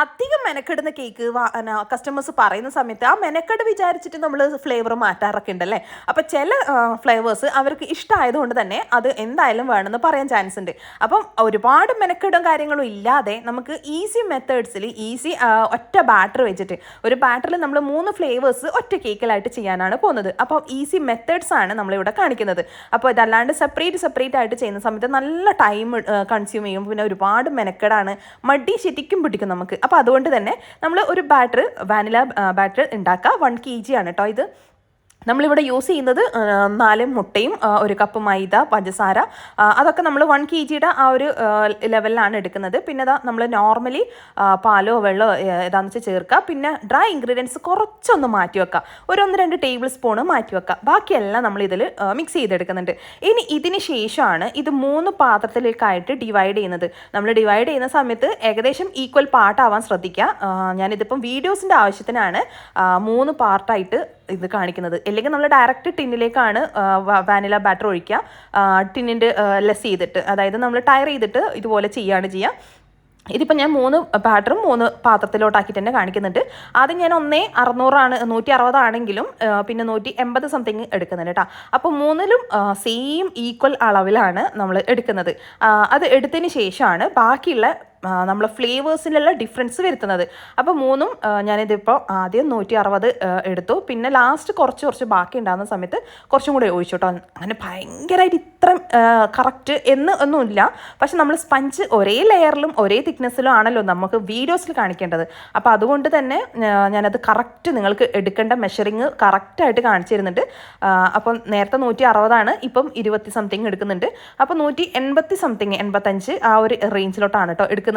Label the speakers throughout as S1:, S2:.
S1: അധികം മെനക്കെടുന്ന cake customers പറയുന്ന സമയത്ത് ആ മെനക്കെട് വിചാരിച്ചിട്ട് നമ്മൾ ഫ്ലേവർ മാറ്റാറൊക്കെ ഉണ്ടല്ലേ? അപ്പോൾ ചില ഫ്ലേവേഴ്സ് അവർക്ക് ഇഷ്ടമായതുകൊണ്ട് തന്നെ അത് എന്തായാലും വേണമെന്ന് പറയാൻ ചാൻസ് ഉണ്ട്. അപ്പം ഒരുപാട് മെനക്കെടും കാര്യങ്ങളും ഇല്ലാതെ നമുക്ക് ഈസി മെത്തേഡ്സിൽ ഈസി ഒറ്റ ബാറ്റർ വെച്ചിട്ട് ഒരു ബാറ്ററിൽ നമ്മൾ മൂന്ന് ഫ്ലേവേഴ്സ് ഒറ്റ കേക്കിലായിട്ട് ചെയ്യാനാണ് പോകുന്നത്. അപ്പോൾ ഈസി മെത്തേഡ്സ് ആണ് നമ്മളിവിടെ കാണിക്കുന്നത്. അപ്പോൾ ഇതല്ലാണ്ട് സെപ്പറേറ്റ് സെപ്പറേറ്റ് ആയിട്ട് ചെയ്യുന്ന സമയത്ത് നല്ല ടൈം കൺസ്യൂം ചെയ്യും. പിന്നെ ഒരുപാട് മെനക്കെടാണ്. മടി ശരിക്കും പിടിക്കും നമുക്ക്. അപ്പോൾ അതുകൊണ്ട് തന്നെ നമ്മൾ ഒരു ബാറ്റർ വാനില ബാറ്റർ ഉണ്ടാക്കുക. വൺ കെ ജി ആണ് കേട്ടോ ഇത്. നമ്മളിവിടെ യൂസ് ചെയ്യുന്നത് നാല് മുട്ടയും ഒരു കപ്പ് മൈദ പഞ്ചസാര അതൊക്കെ നമ്മൾ വൺ കെ ജിയുടെ ആ ഒരു ലെവലിലാണ് എടുക്കുന്നത്. പിന്നെ അതാ നമ്മൾ നോർമലി പാലോ വെള്ളമോ ഏതാന്ന് വെച്ചാൽ ചേർക്കുക. പിന്നെ ഡ്രൈ ഇൻഗ്രീഡിയൻസ് കുറച്ചൊന്ന് മാറ്റി വെക്കുക. ഒരു ഒന്ന് രണ്ട് ടേബിൾ സ്പൂണ് മാറ്റി വെക്കുക. ബാക്കിയെല്ലാം നമ്മൾ ഇതിൽ മിക്സ് ചെയ്തെടുക്കുന്നുണ്ട്. ഇനി ഇതിന് ശേഷമാണ് ഇത് മൂന്ന് പാത്രത്തിലേക്കായിട്ട് ഡിവൈഡ് ചെയ്യുന്നത്. നമ്മൾ ഡിവൈഡ് ചെയ്യുന്ന സമയത്ത് ഏകദേശം ഈക്വൽ പാർട്ടാവാൻ ശ്രദ്ധിക്കുക. ഞാനിതിപ്പം വീഡിയോസിന്റെ ആവശ്യത്തിനാണ് മൂന്ന് പാർട്ടായിട്ട് ഇത് കാണിക്കുന്നത്. അല്ലെങ്കിൽ നമ്മൾ ഡയറക്റ്റ് ടിന്നിലേക്കാണ് വാനില ബാറ്റർ ഒഴിക്കുക. ടിന്നിന്റെ ലെസ് ചെയ്തിട്ട്. അതായത് നമ്മൾ ടയർ ചെയ്തിട്ട് ഇതുപോലെ ചെയ്യുകയാണ് ചെയ്യുക. ഇതിപ്പോൾ ഞാൻ മൂന്ന് ബാറ്ററും മൂന്ന് പാത്രത്തിലോട്ടാക്കിയിട്ട് തന്നെ കാണിക്കുന്നുണ്ട്. ആദ്യം ഞാൻ ഒന്നേ അറുന്നൂറാണ് നൂറ്റി അറുപതാണെങ്കിലും പിന്നെ നൂറ്റി എൺപത് സംതിങ് എടുക്കുന്നുണ്ട് കേട്ടോ. അപ്പോൾ മൂന്നിലും സെയിം ഈക്വൽ അളവിലാണ് നമ്മൾ എടുക്കുന്നത്. അത് എടുത്തതിന് ശേഷമാണ് ബാക്കിയുള്ള നമ്മൾ ഫ്ലേവേഴ്സിലുള്ള ഡിഫറൻസ് വരുത്തുന്നത്. അപ്പോൾ മൂന്നും ഞാനിതിപ്പോൾ ആദ്യം നൂറ്റി അറുപത് എടുത്തു. പിന്നെ ലാസ്റ്റ് കുറച്ച് കുറച്ച് ബാക്കി ഉണ്ടാകുന്ന സമയത്ത് കുറച്ചും കൂടി ഒഴിച്ചു കേട്ടോ. അങ്ങനെ ഭയങ്കരമായിട്ട് ഇത്ര കറക്റ്റ് എന്ന് ഒന്നുമില്ല. പക്ഷെ നമ്മൾ സ്പഞ്ച് ഒരേ ലെയറിലും ഒരേ തിക്നെസ്സിലും ആണല്ലോ നമുക്ക് വീഡിയോസിൽ കാണിക്കേണ്ടത്. അപ്പോൾ അതുകൊണ്ട് തന്നെ ഞാനത് കറക്റ്റ് നിങ്ങൾക്ക് എടുക്കേണ്ട മെഷറിങ് കറക്റ്റായിട്ട് കാണിച്ചു തരുന്നുണ്ട്. അപ്പം നേരത്തെ നൂറ്റി അറുപതാണ് ഇപ്പം ഇരുപത്തി സംതിങ് എടുക്കുന്നുണ്ട്. അപ്പോൾ നൂറ്റി എൺപത്തി സംതിങ് എൺപത്തഞ്ച് ആ ഒരു റേഞ്ചിലോട്ടാണ് കേട്ടോ എടുക്കുന്നത്.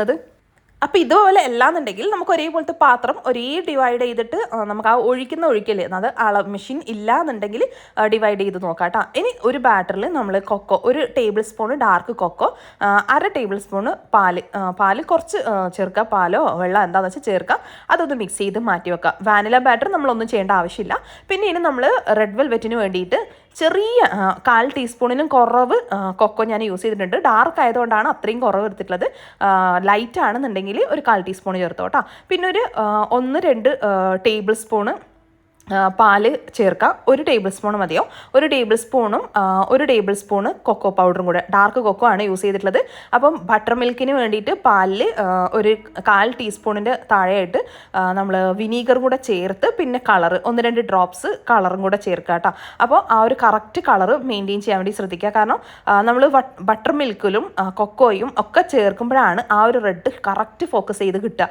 S1: അപ്പോൾ ഇതുപോലെ അല്ലാന്നുണ്ടെങ്കിൽ നമുക്ക് ഒരേപോലത്തെ പാത്രം ഒരേ ഡിവൈഡ് ചെയ്തിട്ട് നമുക്ക് ആ ഒഴിക്കുന്ന ഒഴിക്കൽ അത് അള മെഷീൻ ഇല്ലാന്നുണ്ടെങ്കിൽ ഡിവൈഡ് ചെയ്ത് നോക്കാം കേട്ടോ ഇനി ഒരു ബാറ്ററിൽ നമ്മൾ കൊക്കോ ഒരു ടേബിൾ സ്പൂൺ ഡാർക്ക് കൊക്കോ അര ടേബിൾ സ്പൂൺ പാൽ പാൽ കുറച്ച് ചേർക്കുക. പാലോ വെള്ളം എന്താണെന്ന് വെച്ചാൽ ചേർക്കുക. അതൊന്ന് മിക്സ് ചെയ്ത് മാറ്റി വെക്കുക. വാനില ബാറ്റർ നമ്മളൊന്നും ചെയ്യേണ്ട ആവശ്യമില്ല. പിന്നെ ഇനി നമ്മൾ റെഡ് വെൽവെറ്റിന് വേണ്ടിയിട്ട് ചെറിയ കാൽ ടീസ്പൂണിനും കുറവ് കൊക്കോ ഞാൻ യൂസ് ചെയ്തിട്ടുണ്ട്. ഡാർക്ക് ആയതുകൊണ്ടാണ് അത്രയും കുറവ് എടുത്തിട്ടുള്ളത്. ലൈറ്റ് ആണെന്നുണ്ടെങ്കിൽ ഒരു കാൽ ടീസ്പൂൺ ചേർത്തോട്ടോ. പിന്നെ ഒരു ഒന്ന് രണ്ട് ടേബിൾ സ്പൂണ് പാൽ ചേർക്കാം. ഒരു ടേബിൾ സ്പൂൺ മതിയോ? ഒരു ടേബിൾ സ്പൂണും ഒരു ടേബിൾ സ്പൂൺ കൊക്കോ പൗഡറും കൂടെ. ഡാർക്ക് കൊക്കോ ആണ് യൂസ് ചെയ്തിട്ടുള്ളത്. അപ്പം ബട്ടർ മിൽക്കിന് വേണ്ടിയിട്ട് പാലിൽ ഒരു കാൽ ടീസ്പൂണിന്റെ താഴെയായിട്ട് നമ്മൾ വിനീഗർ കൂടെ ചേർത്ത് പിന്നെ കളർ ഒന്ന് രണ്ട് ഡ്രോപ്സ് കളറും കൂടെ ചേർക്കുക കേട്ടോ. അപ്പോൾ ആ ഒരു കറക്റ്റ് കളർ മെയിന്റെയിൻ ചെയ്യാൻ വേണ്ടി ശ്രദ്ധിക്കുക. കാരണം നമ്മൾ ബട്ടർ മിൽക്കിലും കൊക്കോയും ഒക്കെ ചേർക്കുമ്പോഴാണ് ആ ഒരു റെഡ് കറക്റ്റ് ഫോക്കസ് ചെയ്ത് കിട്ടുക.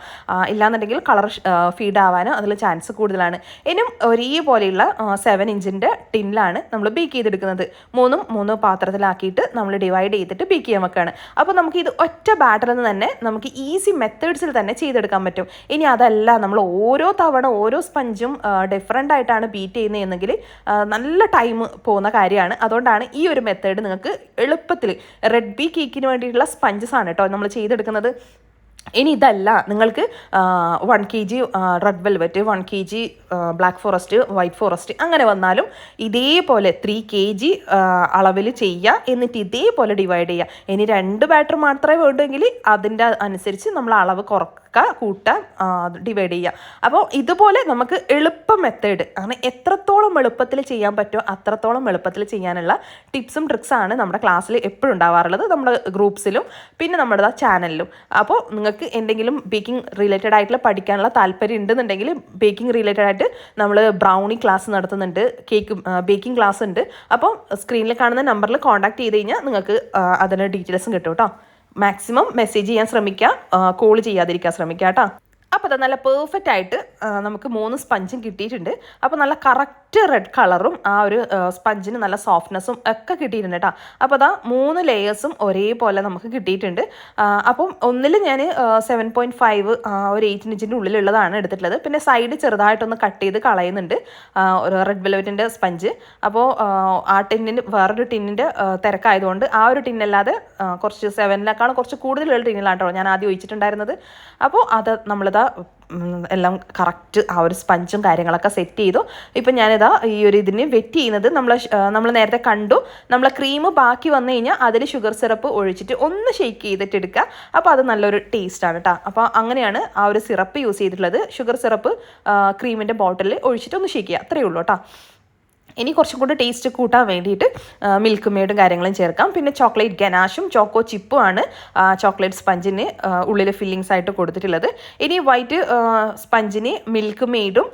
S1: ഇല്ലാന്നുണ്ടെങ്കിൽ കളർ ഫീഡ് ആവാനും അതിൽ ചാൻസ് കൂടുതലാണ്. ഇനിയും ഒരേപോലെയുള്ള സെവൻ ഇഞ്ചിന്റെ ടിന്നിലാണ് നമ്മൾ ബേക്ക് ചെയ്തെടുക്കുന്നത്. മൂന്നും മൂന്ന് പാത്രത്തിലാക്കിയിട്ട് നമ്മൾ ഡിവൈഡ് ചെയ്തിട്ട് ബേക്ക് ചെയ്യാൻ വെക്കുകയാണ് അപ്പോൾ നമുക്ക് ഇത് ഒറ്റ ബാറ്ററിൽ നിന്ന് തന്നെ നമുക്ക് ഈസി മെത്തേഡ്സിൽ തന്നെ ചെയ്തെടുക്കാൻ പറ്റും. ഇനി അതല്ല നമ്മൾ ഓരോ തവണ ഓരോ സ്പഞ്ചും ഡിഫറെന്റ് ആയിട്ടാണ് ബീറ്റ് ചെയ്യുന്നതെങ്കിൽ നല്ല ടൈം പോകുന്ന കാര്യമാണ്. അതുകൊണ്ടാണ് ഈ ഒരു മെത്തേഡ് നിങ്ങൾക്ക് എളുപ്പത്തിൽ റെഡ് ബി കേക്കിന് വേണ്ടിയിട്ടുള്ള സ്പഞ്ചസ് ആണ് കേട്ടോ നമ്മൾ ചെയ്തെടുക്കുന്നത്. ഇനി ഇതല്ല. നിങ്ങൾക്ക് one K G red velvet one K G black forest white forest അങ്ങനെ വന്നാലും ഇതേപോലെ ത്രീ കെ ജി അളവിൽ ചെയ്യുക. എന്നിട്ട് ഇതേപോലെ ഡിവൈഡ് ചെയ്യുക. ഇനി രണ്ട് ബാറ്റർ മാത്രമേ വേണ്ടെങ്കിൽ അതിന്റെ അനുസരിച്ച് നമ്മൾ അളവ് കുറക്കുക കൂട്ടുക ഡിവൈഡ് ചെയ്യുക. അപ്പോൾ ഇതുപോലെ നമുക്ക് എളുപ്പ മെത്തേഡ് അങ്ങനെ എത്രത്തോളം എളുപ്പത്തിൽ ചെയ്യാൻ പറ്റുമോ അത്രത്തോളം എളുപ്പത്തിൽ ചെയ്യാനുള്ള ടിപ്സും ട്രിക്സാണ് നമ്മുടെ ക്ലാസ്സിൽ എപ്പോഴും ഉണ്ടാവാറുള്ളത് നമ്മുടെ ഗ്രൂപ്പ്സിലും പിന്നെ നമ്മുടെ ചാനലിലും അപ്പോൾ നിങ്ങൾക്ക് എന്തെങ്കിലും ബേക്കിംഗ് റിലേറ്റഡ് ആയിട്ടുള്ള പഠിക്കാനുള്ള താല്പര്യം ഉണ്ടെന്നുണ്ടെങ്കിൽ ബേക്കിംഗ് റിലേറ്റഡ് ആയിട്ട് നമ്മൾ ബ്രൗണി ക്ലാസ് നടത്തുന്നുണ്ട് കേക്ക് ബേക്കിംഗ് ക്ലാസ് ഉണ്ട്. അപ്പോൾ സ്ക്രീനിൽ കാണുന്ന നമ്പറിൽ കോൺടാക്ട് ചെയ്ത് കഴിഞ്ഞാൽ നിങ്ങൾക്ക് അതിന്റെ ഡീറ്റെയിൽസും കിട്ടും കേട്ടോ മാക്സിമം മെസ്സേജ് ചെയ്യാൻ ശ്രമിക്കുക കോൾ ചെയ്യാതിരിക്കാൻ ശ്രമിക്കുക കേട്ടോ. അപ്പോൾ അത് നല്ല പെർഫെക്റ്റ് ആയിട്ട് നമുക്ക് മൂന്ന് സ്പഞ്ചും കിട്ടിയിട്ടുണ്ട്. അപ്പോൾ നല്ല കറക്റ്റ് റെഡ് കളറും ആ ഒരു സ്പഞ്ചിന് നല്ല സോഫ്റ്റ്നെസ്സും ഒക്കെ കിട്ടിയിട്ടുണ്ട് കേട്ടോ അപ്പോൾ അതാ മൂന്ന് ലെയേഴ്സും ഒരേപോലെ നമുക്ക് കിട്ടിയിട്ടുണ്ട്. അപ്പം ഒന്നിൽ ഞാൻ സെവൻ പോയിന്റ് ഫൈവ് ഒരു എയ്റ്റ് ഇഞ്ചിന്റെ ഉള്ളിലുള്ളതാണ് എടുത്തിട്ടുള്ളത്. പിന്നെ സൈഡ് ചെറുതായിട്ടൊന്ന് കട്ട് ചെയ്ത് കളയുന്നുണ്ട് ഒരു റെഡ് വെൽവെറ്റിന്റെ സ്പഞ്ച് അപ്പോൾ ആ ടിന്നിന്റെ വേറൊരു ടിന്നിന്റെ തിരക്കായതുകൊണ്ട് ആ ഒരു ടിന്നല്ലാതെ കുറച്ച് സെവനിനേക്കാളും കുറച്ച് കൂടുതലുള്ള ടിന്നിലാണ് കേട്ടോ ഞാൻ ആദ്യം ഒഴിച്ചിട്ടുണ്ടായിരുന്നത്. അപ്പോൾ അത് നമ്മളിതാ എല്ലാം കറക്റ്റ് ആ ഒരു സ്പഞ്ചും കാര്യങ്ങളൊക്കെ സെറ്റ് ചെയ്തു. ഇപ്പം ഞാനിതാ ഈ ഒരു ഇതിന് വെറ്റ് ചെയ്യുന്നത് നമ്മൾ നമ്മൾ നേരത്തെ കണ്ടു. നമ്മൾ ക്രീം ബാക്കി വന്നു കഴിഞ്ഞാൽ അതിൽ ഷുഗർ സിറപ്പ് ഒഴിച്ചിട്ട് ഒന്ന് ഷെയ്ക്ക് ചെയ്തിട്ട് എടുക്കുക അപ്പോൾ അത് നല്ലൊരു ടേസ്റ്റാണ് കേട്ടോ അപ്പോൾ അങ്ങനെയാണ് ആ ഒരു സിറപ്പ് യൂസ് ചെയ്തിട്ടുള്ളത്. ഷുഗർ സിറപ്പ് ക്രീമിന്റെ ബോട്ടിലിൽ ഒഴിച്ചിട്ട് ഒന്ന് ഷെയ്ക്ക് ചെയ്യുക. അത്രയേ ഉള്ളൂ കേട്ടോ ഇനി കുറച്ചും കൂടി ടേസ്റ്റ് കൂട്ടാൻ വേണ്ടിയിട്ട് മിൽക്ക് മെയ്ഡും കാര്യങ്ങളും ചേർക്കാം. പിന്നെ ചോക്ലേറ്റ് ഗനാഷും ചോക്കോ ചിപ്പും ആണ് ചോക്ലേറ്റ് സ്പഞ്ചിന് ഉള്ളിൽ ഫില്ലിങ്സ് ആയിട്ട് കൊടുത്തിട്ടുള്ളത്. ഇനി വൈറ്റ് സ്പഞ്ചിന് മിൽക്ക് മെയ്ഡും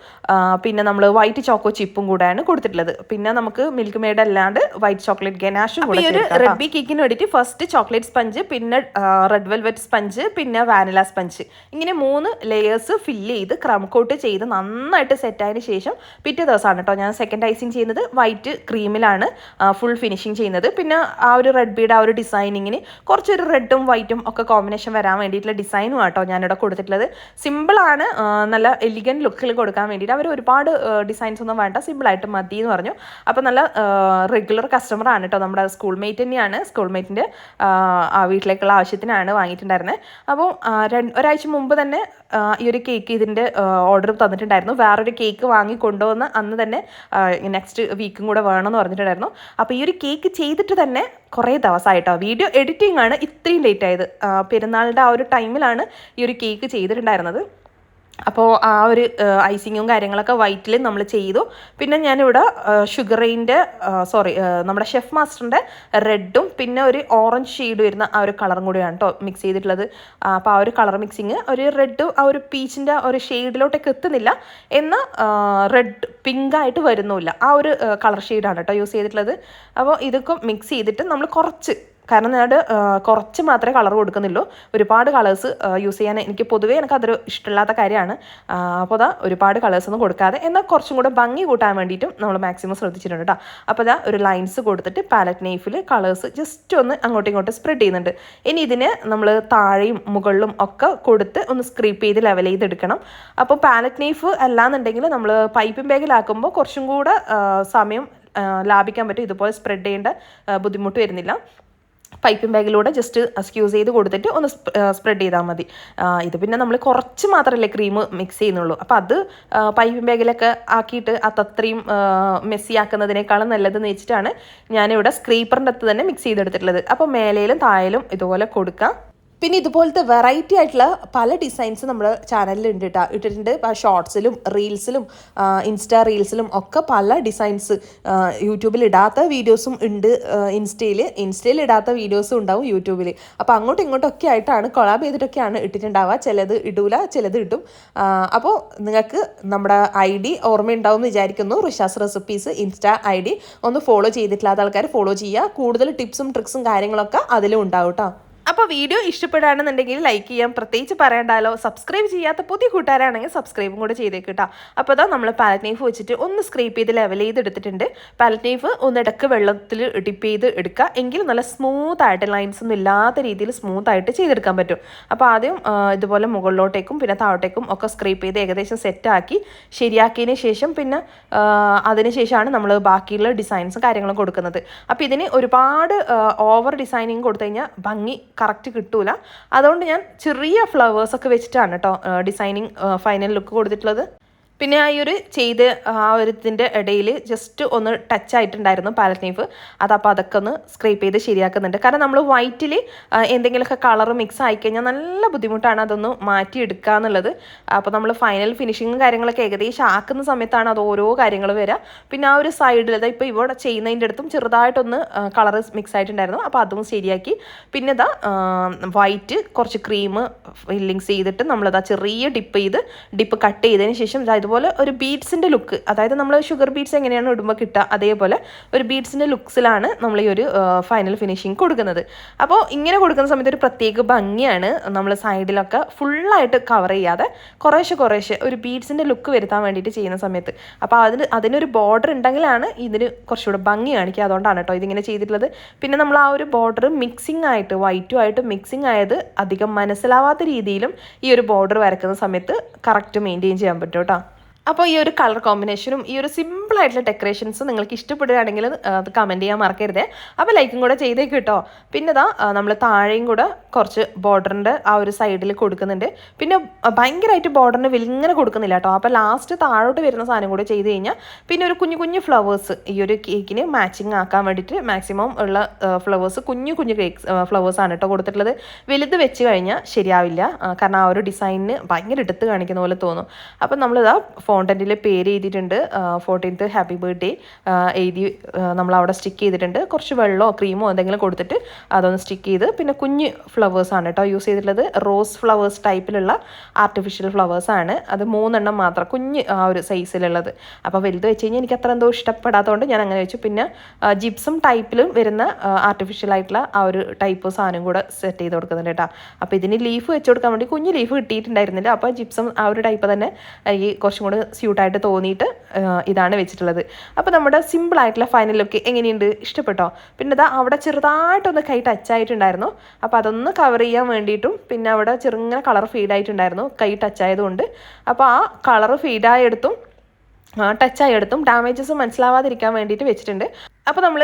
S1: പിന്നെ നമ്മൾ വൈറ്റ് ചോക്കോ ചിപ്പും കൂടെയാണ് കൊടുത്തിട്ടുള്ളത്. പിന്നെ നമുക്ക് മിൽക്ക് മെയ്ഡ് അല്ലാണ്ട് വൈറ്റ് ചോക്ലേറ്റ് ഗനാഷും കൂടെ ഒരു റെഡ്ബി കേക്കിന് വേണ്ടിയിട്ട് ഫസ്റ്റ് ചോക്ലേറ്റ് സ്പഞ്ച് പിന്നെ റെഡ് വെൽവെറ്റ് സ്പഞ്ച് പിന്നെ വാനില സ്പഞ്ച് ഇങ്ങനെ മൂന്ന് ലെയേഴ്സ് ഫില്ല് ചെയ്ത് ക്രം കോട്ട് ചെയ്ത് നന്നായിട്ട് സെറ്റ് ആയതിനു ശേഷം പിറ്റേ ദിവസമാണ് കേട്ടോ ഞാൻ സെക്കൻഡ് ഐസിങ് ചെയ്യുന്നത് വൈറ്റ് ക്രീമിലാണ് ഫുൾ ഫിനിഷിങ് ചെയ്യുന്നത്. പിന്നെ ആ ഒരു റെഡ് ബീഡ് ആ ഒരു ഡിസൈനിങ്ങിന് കുറച്ചൊരു റെഡും വൈറ്റും ഒക്കെ കോമ്പിനേഷൻ വരാൻ വേണ്ടിയിട്ടുള്ള ഡിസൈനും ആട്ടോ ഞാനിവിടെ കൊടുത്തിട്ടുള്ളത്. സിമ്പിളാണ് നല്ല എലിഗൻ ലുക്കിൽ കൊടുക്കാൻ വേണ്ടിയിട്ട്. അവർ ഒരുപാട് ഡിസൈൻസ് ഒന്നും വേണ്ട സിമ്പിളായിട്ട് മതി എന്ന് പറഞ്ഞു. അപ്പോൾ നല്ല റെഗുലർ കസ്റ്റമർ ആണ് കേട്ടോ നമ്മുടെ സ്കൂൾ മേറ്റ് തന്നെയാണ് സ്കൂൾ മേറ്റിന്റെ വീട്ടിലേക്കുള്ള ആവശ്യത്തിനാണ് വാങ്ങിയിട്ടുണ്ടായിരുന്നത് അപ്പോൾ ഒരാഴ്ച മുമ്പ് തന്നെ ഈ ഒരു കേക്ക് ഇതിന്റെ ഓർഡർ തന്നിട്ടുണ്ടായിരുന്നു. വേറൊരു കേക്ക് വാങ്ങി കൊണ്ടുവന്ന് അന്ന് തന്നെ നെക്സ്റ്റ് വീക്കും കൂടെ വേണമെന്ന് പറഞ്ഞിട്ടുണ്ടായിരുന്നു. അപ്പോൾ ഈ ഒരു കേക്ക് ചെയ്തിട്ട് തന്നെ കുറേ ദിവസമായിട്ടോ വീഡിയോ എഡിറ്റിംഗ് ആണ് ഇത്രയും ലേറ്റ് ആയത്. പെരുന്നാളിന്റെ ആ ഒരു ടൈമിലാണ് ഈ ഒരു കേക്ക് ചെയ്തിട്ടുണ്ടായിരുന്നത്. അപ്പോൾ ആ ഒരു ഐസിങ്ങും കാര്യങ്ങളൊക്കെ വൈറ്റിൽ നമ്മൾ ചെയ്തു. പിന്നെ ഞാനിവിടെ ഷുഗറിന്റെ സോറി നമ്മുടെ ഷെഫ് മാസ്റ്ററിന്റെ റെഡും പിന്നെ ഒരു ഓറഞ്ച് ഷെയ്ഡ് വരുന്ന ആ ഒരു കളറും കൂടിയാണ് കേട്ടോ മിക്സ് ചെയ്തിട്ടുള്ളത്. അപ്പോൾ ആ ഒരു കളർ മിക്സിങ് ഒരു റെഡ് ആ ഒരു പീച്ചിന്റെ ഒരു ഷെയ്ഡിലോട്ടൊക്കെ എത്തുന്നില്ല. എന്നാൽ റെഡ് പിങ്കായിട്ട് വരുന്നുമില്ല. ആ ഒരു കളർ ഷെയ്ഡാണ് കേട്ടോ യൂസ് ചെയ്തിട്ടുള്ളത്. അപ്പോൾ ഇതൊക്കെ മിക്സ് ചെയ്തിട്ട് നമ്മൾ കുറച്ച് കാരണം ഞാൻ കുറച്ച് മാത്രമേ കളർ കൊടുക്കുന്നുള്ളൂ. ഒരുപാട് കളേഴ്സ് യൂസ് ചെയ്യാൻ എനിക്ക് പൊതുവേ എനിക്ക് അതൊരു ഇഷ്ടമില്ലാത്ത കാര്യമാണ്. അപ്പോൾ അതാ ഒരുപാട് കളേഴ്സ് ഒന്നും കൊടുക്കാതെ എന്നാൽ കുറച്ചും കൂടെ ഭംഗി കൂട്ടാൻ വേണ്ടിയിട്ടും നമ്മൾ മാക്സിമം ശ്രദ്ധിച്ചിട്ടുണ്ട് കേട്ടോ അപ്പോൾ അതാ ഒരു ലൈൻസ് കൊടുത്തിട്ട് പാലറ്റ് നെയ്ഫിൽ കളേഴ്സ് ജസ്റ്റ് ഒന്ന് അങ്ങോട്ടും ഇങ്ങോട്ടും സ്പ്രെഡ് ചെയ്യുന്നുണ്ട്. ഇനി ഇതിന് നമ്മൾ താഴെയും മുകളിലും ഒക്കെ കൊടുത്ത് ഒന്ന് സ്ക്രീപ്പ് ചെയ്ത് ലെവൽ ചെയ്തെടുക്കണം. അപ്പോൾ പാലറ്റ് നെയ്ഫ് അല്ലാന്നുണ്ടെങ്കിൽ നമ്മൾ പൈപ്പിംഗ് ബാഗിലാക്കുമ്പോൾ കുറച്ചും കൂടെ സമയം ലാഭിക്കാൻ പറ്റും. ഇതുപോലെ സ്പ്രെഡ് ചെയ്യേണ്ട ബുദ്ധിമുട്ട് വരുന്നില്ല. പൈപ്പിംഗ് ബാഗിലൂടെ ജസ്റ്റ് സ്ക്യൂസ് ചെയ്ത് കൊടുത്തിട്ട് ഒന്ന് സ്പ്രെഡ് ചെയ്താൽ മതി. ഇത് പിന്നെ നമ്മൾ കുറച്ച് മാത്രമല്ലേ ക്രീം മിക്സ് ചെയ്യുന്നുള്ളൂ. അപ്പോൾ അത് പൈപ്പിംഗ് ബാഗിലൊക്കെ ആക്കിയിട്ട് അതത്രയും മെസ്സി ആക്കുന്നതിനേക്കാളും നല്ലതെന്ന് വെച്ചിട്ടാണ് ഞാനിവിടെ സ്ക്രീപ്പറിന്റെ അകത്ത് തന്നെ മിക്സ് ചെയ്തെടുത്തിട്ടുള്ളത്. അപ്പോൾ മേലയിലും താഴയിലും ഇതുപോലെ കൊടുക്കാം. പിന്നെ ഇതുപോലത്തെ വെറൈറ്റി ആയിട്ടുള്ള പല ഡിസൈൻസ് നമ്മുടെ ചാനലിൽ ഉണ്ട് കേട്ടോ ഇട്ടിട്ടുണ്ട്. ഷോർട്സിലും റീൽസിലും ഇൻസ്റ്റാ റീൽസിലും ഒക്കെ പല ഡിസൈൻസ് യൂട്യൂബിൽ ഇടാത്ത വീഡിയോസും ഉണ്ട് ഇൻസ്റ്റയിൽ ഇൻസ്റ്റയിൽ ഇടാത്ത വീഡിയോസും ഉണ്ടാവും യൂട്യൂബിൽ അപ്പോൾ അങ്ങോട്ടും ഇങ്ങോട്ടും ഒക്കെ ആയിട്ടാണ് കൊളാബ് ചെയ്തിട്ടൊക്കെയാണ് ഇട്ടിട്ടുണ്ടാവുക. ചിലത് ഇടൂല ചിലത് ഇടും. അപ്പോൾ നിങ്ങൾക്ക് നമ്മുടെ ഐ ഡി ഓർമ്മയുണ്ടാവും എന്ന് വിചാരിക്കുന്നു. Risha's recipes insta I D ഒന്ന് ഫോളോ ചെയ്തിട്ടില്ലാത്ത ആൾക്കാർ ഫോളോ ചെയ്യുക. കൂടുതൽ ടിപ്സും ട്രിക്സും കാര്യങ്ങളൊക്കെ അതിലും ഉണ്ടാവും കേട്ടോ അപ്പോൾ വീഡിയോ ഇഷ്ടപ്പെടുകയാണെന്നുണ്ടെങ്കിൽ ലൈക്ക് ചെയ്യാം. പ്രത്യേകിച്ച് പറയണ്ടല്ലോ സബ്സ്ക്രൈബ് ചെയ്യാത്ത പുതിയ കൂട്ടുകാരാണെങ്കിൽ സബ്സ്ക്രൈബും കൂടെ ചെയ്തേ കേട്ടോ അപ്പോൾ അതാ നമ്മൾ പാലറ്റ് നൈഫ് വെച്ചിട്ട് ഒന്ന് സ്ക്രീപ്പ് ചെയ്ത് ലെവൽ ചെയ്ത് എടുത്തിട്ടുണ്ട് പാലറ്റ് നൈഫ് ഒന്ന് ഇടയ്ക്ക് വെള്ളത്തിൽ ഡിപ്പ് ചെയ്ത് എടുക്കുക. എങ്കിൽ നല്ല സ്മൂത്ത് ആയിട്ട് ലൈൻസ് ഒന്നും ഇല്ലാത്ത രീതിയിൽ സ്മൂത്ത് ആയിട്ട് ചെയ്തെടുക്കാൻ പറ്റും. അപ്പോൾ ആദ്യം ഇതുപോലെ മുകളിലോട്ടേക്കും പിന്നെ താഴോട്ടേക്കും ഒക്കെ സ്ക്രീപ്പ് ചെയ്ത് ഏകദേശം സെറ്റാക്കി ശരിയാക്കിയതിന് ശേഷം പിന്നെ അതിനുശേഷമാണ് ശേഷമാണ് നമ്മൾ ബാക്കിയുള്ള ഡിസൈൻസും കാര്യങ്ങളും കൊടുക്കുന്നത്. അപ്പോൾ ഇതിന് ഒരുപാട് ഓവർ ഡിസൈനിങ് കൊടുത്തു കഴിഞ്ഞാൽ ഭംഗി കറക്റ്റ് കിട്ടൂല. അതുകൊണ്ട് ഞാൻ ചെറിയ ഫ്ലവേഴ്സൊക്കെ വെച്ചിട്ടാണ് കേട്ടോ ഡിസൈനിങ് ഫൈനൽ ലുക്ക് കൊടുത്തിട്ടുള്ളത്. പിന്നെ ആ ഒരു ചെയ്ത് ആ ഒരു ഇതിന്റെ ഇടയിൽ ജസ്റ്റ് ഒന്ന് ടച്ച് ആയിട്ടുണ്ടായിരുന്നു പാലറ്റ് നൈഫ് അതപ്പോൾ അതൊക്കെ ഒന്ന് സ്ക്രേപ്പ് ചെയ്ത് ശരിയാക്കുന്നുണ്ട്. കാരണം നമ്മൾ വൈറ്റിൽ എന്തെങ്കിലുമൊക്കെ കളർ മിക്സ് ആയിക്കഴിഞ്ഞാൽ നല്ല ബുദ്ധിമുട്ടാണ് അതൊന്ന് മാറ്റിയെടുക്കുക എന്നുള്ളത്. അപ്പോൾ നമ്മൾ ഫൈനൽ ഫിനിഷിങ്ങും കാര്യങ്ങളൊക്കെ ഏകദേശം ആക്കുന്ന സമയത്താണ് അത് ഓരോ കാര്യങ്ങൾ വരിക പിന്നെ ആ ഒരു സൈഡിൽ അതായത് ഇപ്പോൾ ഇവിടെ ചെയ്യുന്നതിന്റെ അടുത്തും ചെറുതായിട്ടൊന്ന് കളർ മിക്സ് ആയിട്ടുണ്ടായിരുന്നു. അപ്പോൾ അതും ശരിയാക്കി. പിന്നെ ഇതാ വൈറ്റ് കുറച്ച് ക്രീം ഫില്ലിങ്സ് ചെയ്തിട്ട് നമ്മളിതാ ചെറിയ ഡിപ്പ് ചെയ്ത് ഡിപ്പ് കട്ട് ചെയ്തതിന് ശേഷം ഇതാ ഇതുപോലെ ഒരു ബീഡ്സിന്റെ ലുക്ക് അതായത് നമ്മൾ ഷുഗർ ബീഡ്സ് എങ്ങനെയാണ് ഇടുമ്പോൾ കിട്ടുക അതേപോലെ ഒരു ബീഡ്സിന്റെ ലുക്സിലാണ് നമ്മൾ ഈ ഒരു ഫൈനൽ ഫിനിഷിങ് കൊടുക്കുന്നത്. അപ്പോൾ ഇങ്ങനെ കൊടുക്കുന്ന സമയത്ത് ഒരു പ്രത്യേക ഭംഗിയാണ് നമ്മൾ സൈഡിലൊക്കെ ഫുള്ളായിട്ട് കവർ ചെയ്യാതെ കുറേശ്ശെ കുറേശ്ശെ ഒരു ബീഡ്സിന്റെ ലുക്ക് വരുത്താൻ വേണ്ടിയിട്ട് ചെയ്യുന്ന സമയത്ത്. അപ്പോൾ അതിന് അതിനൊരു ബോർഡർ ഉണ്ടെങ്കിലാണ് ഇതിന് കുറച്ചുകൂടെ ഭംഗി കാണിക്കുക. അതുകൊണ്ടാണ് കേട്ടോ ഇതിങ്ങനെ ചെയ്തിട്ടുള്ളത്. പിന്നെ നമ്മൾ ആ ഒരു ബോർഡർ മിക്സിംഗ് ആയിട്ട് വൈറ്റും ആയിട്ട് മിക്സിംഗ് ആയത് അധികം മനസ്സിലാവാത്ത രീതിയിലും ഈ ഒരു ബോർഡർ വരയ്ക്കുന്ന സമയത്ത് കറക്റ്റ് മെയിന്റെയിൻ ചെയ്യാൻ പറ്റും കേട്ടോ അപ്പോൾ ഈ ഒരു കളർ കോമ്പിനേഷനും ഈ ഒരു സിമ്പിൾ ആയിട്ടുള്ള ഡെക്കറേഷൻസ് നിങ്ങൾക്ക് ഇഷ്ടപ്പെടുകയാണെങ്കിൽ അത് കമന്റ് ചെയ്യാൻ മറക്കരുത്. അപ്പോൾ ലൈക്കും കൂടെ ചെയ്തേക്ക് കേട്ടോ പിന്നെ ഇതാ നമ്മൾ താഴെയും കൂടെ കുറച്ച് ബോർഡറിന്റെ ആ ഒരു സൈഡിൽ കൊടുക്കുന്നുണ്ട്. പിന്നെ ഭയങ്കരമായിട്ട് ബോർഡറിന് വലിങ്ങനെ കൊടുക്കുന്നില്ല കേട്ടോ അപ്പോൾ ലാസ്റ്റ് താഴോട്ട് വരുന്ന സാധനം കൂടെ ചെയ്ത് കഴിഞ്ഞാൽ പിന്നെ ഒരു കുഞ്ഞു കുഞ്ഞു ഫ്ലവേഴ്സ് ഈ ഒരു കേക്കിന് മാച്ചിങ് ആക്കാൻ വേണ്ടിയിട്ട് മാക്സിമം ഉള്ള ഫ്ലവേഴ്സ് കുഞ്ഞു കുഞ്ഞു കേക്ക് ഫ്ലവേഴ്സാണ് കേട്ടോ കൊടുത്തിട്ടുള്ളത്. വലുത് വെച്ച് കഴിഞ്ഞാൽ ശരിയാവില്ല. കാരണം ആ ഒരു ഡിസൈനിന് ഭയങ്കര എടുത്ത് കാണിക്കുന്ന പോലെ തോന്നും. അപ്പം നമ്മളിതാ ഫോണ്ടന്റിൽ പേര് എഴുതിയിട്ടുണ്ട്. ഫോർട്ടീൻത്ത് ഹാപ്പി ബർത്ത്ഡേ എഴുതി നമ്മൾ അവിടെ സ്റ്റിക്ക് ചെയ്തിട്ടുണ്ട്. കുറച്ച് വെള്ളമോ ക്രീമോ എന്തെങ്കിലും കൊടുത്തിട്ട് അതൊന്ന് സ്റ്റിക്ക് ചെയ്ത് പിന്നെ കുഞ്ഞ് ഫ്ലവേഴ്സാണ് കേട്ടോ യൂസ് ചെയ്തിട്ടുള്ളത്. റോസ് ഫ്ലവേഴ്സ് ടൈപ്പിലുള്ള ആർട്ടിഫിഷ്യൽ ഫ്ലവേഴ്സാണ് അത് മൂന്നെണ്ണം മാത്രം കുഞ്ഞ് ആ ഒരു സൈസിലുള്ളത് അപ്പോൾ വലുത് വെച്ച് കഴിഞ്ഞാൽ എനിക്ക് അത്ര എന്തോ ഇഷ്ടപ്പെടാത്തതുകൊണ്ട് ഞാൻ അങ്ങനെ വെച്ചു. പിന്നെ ജിപ്സും ടൈപ്പിലും വരുന്ന ആർട്ടിഫിഷ്യൽ ആയിട്ടുള്ള ആ ഒരു ടൈപ്പ് സാധനം കൂടെ സെറ്റ് ചെയ്ത് കൊടുക്കുന്നുണ്ട് കേട്ടോ. അപ്പോൾ ഇതിന് ലീഫ് വെച്ച് കൊടുക്കാൻ വേണ്ടി കുഞ്ഞ് ലീഫ് കിട്ടിയിട്ടുണ്ടായിരുന്നില്ല. അപ്പോൾ ജിപ്സം ആ ഒരു ടൈപ്പ് തന്നെ ഈ കുറച്ചും കൂടി സ്യൂട്ടായിട്ട് തോന്നിയിട്ട് ഇതാണ് വെച്ചിട്ടുള്ളത്. അപ്പോൾ നമ്മുടെ സിമ്പിൾ ആയിട്ടുള്ള ഫൈനൽ ലുക്ക് എങ്ങനെയുണ്ട്? ഇഷ്ടപ്പെട്ടോ? പിന്നെ ഇതാ അവിടെ ചെറുതായിട്ടൊന്ന് കൈ ടച്ച് ആയിട്ടുണ്ടായിരുന്നു. അപ്പോൾ അതൊന്ന് കവർ ചെയ്യാൻ വേണ്ടിയിട്ടും പിന്നെ അവിടെ ചെറുങ്ങനെ കളർ ഫീഡ് ആയിട്ടുണ്ടായിരുന്നു കൈ ടച്ച് ആയതുകൊണ്ട്. അപ്പോൾ ആ കളർ ഫീഡായെടുത്തും ടച്ച് ആയെടുത്തും ഡാമേജസ് മനസ്സിലാവാതിരിക്കാൻ വേണ്ടിയിട്ട് വെച്ചിട്ടുണ്ട്. അപ്പോൾ നമ്മൾ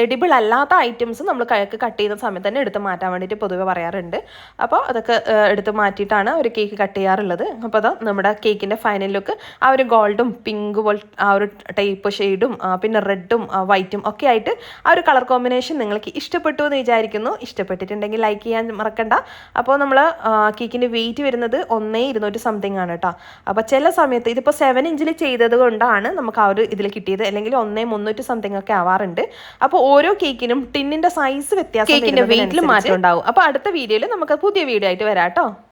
S1: എഡിബിൾ അല്ലാത്ത ഐറ്റംസ് നമ്മൾ കേക്ക് കട്ട് ചെയ്യുന്ന സമയത്ത് തന്നെ എടുത്ത് മാറ്റാൻ വേണ്ടിയിട്ട് പൊതുവെ പറയാറുണ്ട്. അപ്പോൾ അതൊക്കെ എടുത്ത് മാറ്റിയിട്ടാണ് ഒരു കേക്ക് കട്ട് ചെയ്യാറുള്ളത്. അപ്പോൾ അത് നമ്മുടെ കേക്കിന്റെ ഫൈനൽ ലുക്ക് ആ ഒരു ഗോൾഡും പിങ്ക് പോലെ ആ ഒരു ടൈപ്പ് ഷെയ്ഡും പിന്നെ റെഡും വൈറ്റും ഒക്കെ ആയിട്ട് ആ ഒരു കളർ കോമ്പിനേഷൻ നിങ്ങൾക്ക് ഇഷ്ടപ്പെട്ടു എന്ന് വിചാരിക്കുന്നു. ഇഷ്ടപ്പെട്ടിട്ടുണ്ടെങ്കിൽ ലൈക്ക് ചെയ്യാൻ മറക്കണ്ട. അപ്പോൾ നമ്മൾ കേക്കിന്റെ വെയിറ്റ് വരുന്നത് ഒന്നേ ഇരുന്നൂറ്റി സംതിങ് ആണ് കേട്ടോ അപ്പോൾ ചില സമയത്ത് ഇതിപ്പോൾ സെവൻ ഇഞ്ചിൽ ചെയ്തത് കൊണ്ടാണ് നമുക്ക് ആ ഒരു ഇതിൽ കിട്ടിയത്. അല്ലെങ്കിൽ ഒന്നേ മുന്നൂറ്റി സംതിങ് ഒക്കെ ആവാറുണ്ട്. അപ്പോൾ ഓരോ കേക്കിനും ടിന്നിന്റെ സൈസ് വ്യത്യാസം കേക്കിന്റെ വെയിറ്റിലും മാറ്റം ഉണ്ടാവും. അപ്പോൾ അടുത്ത വീഡിയോയിൽ നമുക്ക് പുതിയ വീഡിയോ ആയിട്ട് വരാം കേട്ടോ